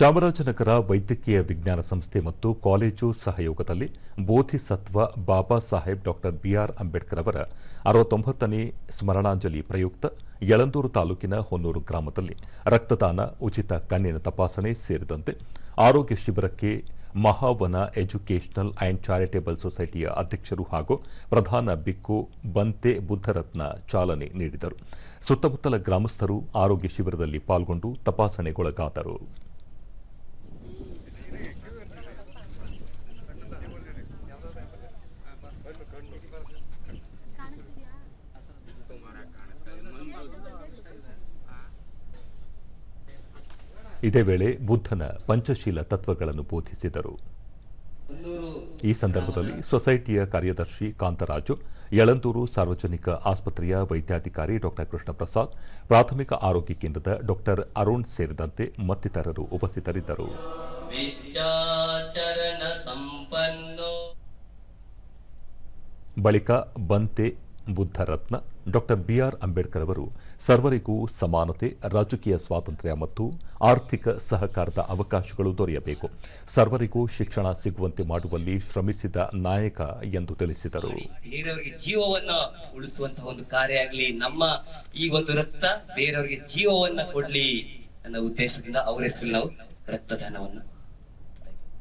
ಚಾಮರಾಜನಗರ ವೈದ್ಯಕೀಯ ವಿಜ್ಞಾನ ಸಂಸ್ಥೆ ಮತ್ತು ಕಾಲೇಜು ಸಹಯೋಗದಲ್ಲಿ Bodhisattva Baba Saheb doctor B R Ambedkar ಅವರ ಅರವತ್ತೊಂಬತ್ತನೇ ಸ್ಮರಣಾಂಜಲಿ ಪ್ರಯುಕ್ತ ಯಳಂದೂರು ತಾಲೂಕಿನ ಹೊನ್ನೂರು ಗ್ರಾಮದಲ್ಲಿ ರಕ್ತದಾನ, ಉಚಿತ ಕಣ್ಣಿನ ತಪಾಸಣೆ ಸೇರಿದಂತೆ ಆರೋಗ್ಯ ಶಿಬಿರಕ್ಕೆ ಮಹಾವನ ಎಜುಕೇಷನಲ್ ಅಂಡ್ ಚಾರಿಟೇಬಲ್ ಸೊಸೈಟಿಯ ಅಧ್ಯಕ್ಷರು ಹಾಗೂ ಪ್ರಧಾನ ಬಿಕ್ಕು ಬಂತೆ ಬುದ್ಧರತ್ನ ಚಾಲನೆ ನೀಡಿದರು. ಸುತ್ತಮುತ್ತಲ ಗ್ರಾಮಸ್ಥರು ಆರೋಗ್ಯ ಶಿಬಿರದಲ್ಲಿ ಪಾಲ್ಗೊಂಡು ತಪಾಸಣೆಗೊಳಗಾದರು. ಇದೇ ವೇಳೆ ಬುದ್ಧನ ಪಂಚಶೀಲ ತತ್ವಗಳನ್ನು ಬೋಧಿಸಿದರು. ಈ ಸಂದರ್ಭದಲ್ಲಿ ಸೊಸೈಟಿಯ ಕಾರ್ಯದರ್ಶಿ ಕಾಂತರಾಜು ಯಳಂದೂರು ಸಾರ್ವಜನಿಕ ಆಸ್ಪತ್ರೆಯ ವೈದ್ಯಾಧಿಕಾರಿ ಡಾ ಕೃಷ್ಣ ಪ್ರಸಾದ್ ಪ್ರಾಥಮಿಕ ಆರೋಗ್ಯ ಕೇಂದ್ರದ ಡಾ ಅರುಣ್ ಸೇರಿದಂತೆ ಮತ್ತಿತರರು ಉಪಸ್ಥಿತರಿದ್ದರು. ಬಳಿಕ ಬಂತೆ ಬುದ್ಧರತ್ನ ಡಾ ಬಿಆರ್ ಅಂಬೇಡ್ಕರ್ ಅವರು ಸರ್ವರಿಗೂ ಸಮಾನತೆ, ರಾಜಕೀಯ ಸ್ವಾತಂತ್ರ್ಯ ಮತ್ತು ಆರ್ಥಿಕ ಸಹಕಾರದ ಅವಕಾಶಗಳು ದೊರೆಯಬೇಕು. ಸರ್ವರಿಗೂ ಶಿಕ್ಷಣ ಸಿಗುವಂತೆ ಮಾಡುವಲ್ಲಿ ಶ್ರಮಿಸಿದ ನಾಯಕ ಎಂದು ತಿಳಿಸಿದರು. ಬೇರೆಯವರಿಗೆ ಜೀವವನ್ನ ಉಳಿಸುವಂತಹ ಒಂದು ಕಾರ್ಯ ಆಗಲಿ, ನಮ್ಮ ಈ ಒಂದು ರಕ್ತ ಬೇರೆಯವರಿಗೆ ಜೀವವನ್ನ ಕೊಡ್ಲಿ ಅನ್ನೋ ಉದ್ದೇಶದಿಂದ ಅವರ ಹೆಸರಲ್ಲಿ ನಾವು ರಕ್ತದಾನವನ್ನ